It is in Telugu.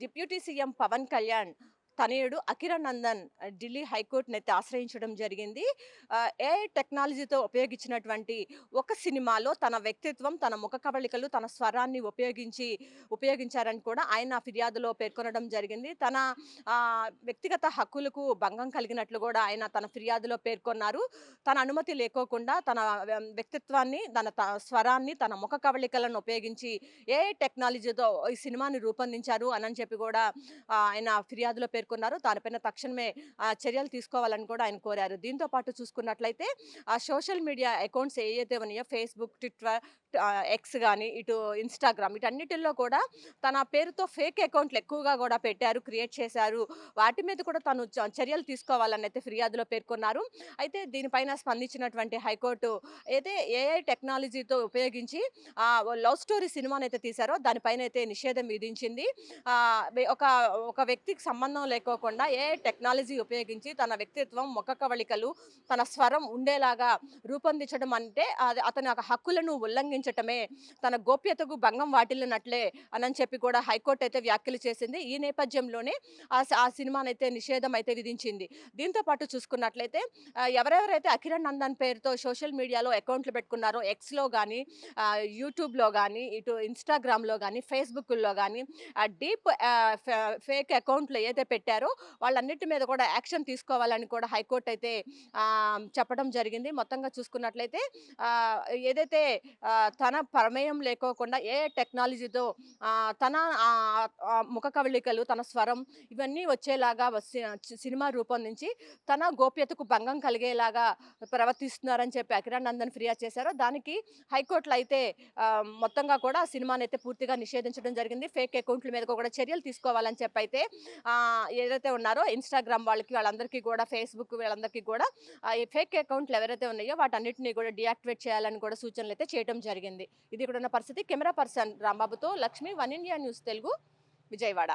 డిప్యూటీ సీఎం పవన్ కళ్యాణ్ తనయుడు అకిరానందన్ ఢిల్లీ హైకోర్టును అయితే ఆశ్రయించడం జరిగింది. ఏఐ టెక్నాలజీతో ఉపయోగించినటువంటి ఒక సినిమాలో తన వ్యక్తిత్వం తన ముఖ కవళికలు తన స్వరాన్ని ఉపయోగించి ఉపయోగించారని కూడా ఆయన ఫిర్యాదులో పేర్కొనడం జరిగింది. తన వ్యక్తిగత హక్కులకు భంగం కలిగినట్లు కూడా ఆయన తన ఫిర్యాదులో పేర్కొన్నారు. తన అనుమతి లేకోకుండా తన వ్యక్తిత్వాన్ని తన త- స్వరాన్ని తన ముఖ కవళికలను ఉపయోగించి ఏ టెక్నాలజీతో ఈ సినిమాని రూపొందించారు అని చెప్పి కూడా ఆయన ఫిర్యాదులో పేర్కొన్నారు దానిపైన తక్షణమే ఆ, చర్యలు తీసుకోవాలని కూడా ఆయన కోరారు. దీంతో పాటు చూసుకున్నట్లయితే ఆ సోషల్ మీడియా అకౌంట్స్ ఏవైతే ఉన్నాయో ఫేస్బుక్ ట్విట్టర్ ఎక్స్ కానీ ఇటు ఇన్స్టాగ్రామ్ వీటన్నిటిల్లో కూడా తన పేరుతో ఫేక్ అకౌంట్లు ఎక్కువగా కూడా పెట్టారు క్రియేట్ చేశారు. వాటి మీద కూడా తను చర్యలు తీసుకోవాలని అయితే ఫిర్యాదులో పేర్కొన్నారు. అయితే దీనిపైన స్పందించినటువంటి హైకోర్టు అయితే ఏఐ టెక్నాలజీతో ఉపయోగించి లవ్ స్టోరీ సినిమాను అయితే తీశారో దానిపైన అయితే నిషేధం విధించింది. ఒక ఒక వ్యక్తికి సంబంధం లేకోకుండా ఏ టెక్నాలజీ ఉపయోగించి తన వ్యక్తిత్వం ముఖ కవళికలు తన స్వరం ఉండేలాగా రూపొందించడం అంటే అది అతని యొక్క హక్కులను ఉల్లంఘించటమే. తన గోప్యతకు భంగం వాటిల్లినట్లే అని చెప్పి కూడా హైకోర్టు అయితే వ్యాఖ్యలు చేసింది. ఈ నేపథ్యంలోనే ఆ సినిమానైతే నిషేధం అయితే విధించింది. దీంతో పాటు చూసుకున్నట్లయితే ఎవరెవరైతే అఖిరణ్ నందన్ పేరుతో సోషల్ మీడియాలో అకౌంట్లు పెట్టుకున్నారో ఎక్స్లో కానీ యూట్యూబ్లో కానీ ఇటు ఇన్స్టాగ్రామ్లో కానీ ఫేస్బుక్లో కానీ డీప్ ఫేక్ అకౌంట్లు ఏదైతే పెట్టారో వాళ్ళన్నిటి మీద కూడా యాక్షన్ తీసుకోవాలని కూడా హైకోర్టు అయితే చెప్పడం జరిగింది. మొత్తంగా చూసుకున్నట్లయితే ఏదైతే తన ప్రమేయం లేకోకుండా ఏ టెక్నాలజీతో తన ముఖ కవళికలు తన స్వరం ఇవన్నీ వచ్చేలాగా సినిమా రూపొందించి తన గోప్యతకు భంగం కలిగేలాగా ప్రవర్తిస్తున్నారని చెప్పి అఖిరానందన్ ఫిర్యాదు చేశారు. దానికి హైకోర్టులో అయితే మొత్తంగా కూడా సినిమాని అయితే పూర్తిగా నిషేధించడం జరిగింది. ఫేక్ అకౌంట్ల మీద కూడా చర్యలు తీసుకోవాలని చెప్పి అయితే ఏదైతే ఉన్నారో ఇన్స్టాగ్రామ్ వాళ్ళకి వాళ్ళందరికీ కూడా ఫేస్బుక్ వీళ్ళందరికీ కూడా ఈ ఫేక్ అకౌంట్లు ఎవరైతే ఉన్నాయో వాటన్నిటిని కూడా డియాక్టివేట్ చేయాలని కూడా సూచనలు అయితే చేయడం జరిగింది. ఇది ఇక్కడ ఉన్న పరిస్థితి. Camera person రాంబాబుతో Lakshmi one India news Telugu Vijayawada.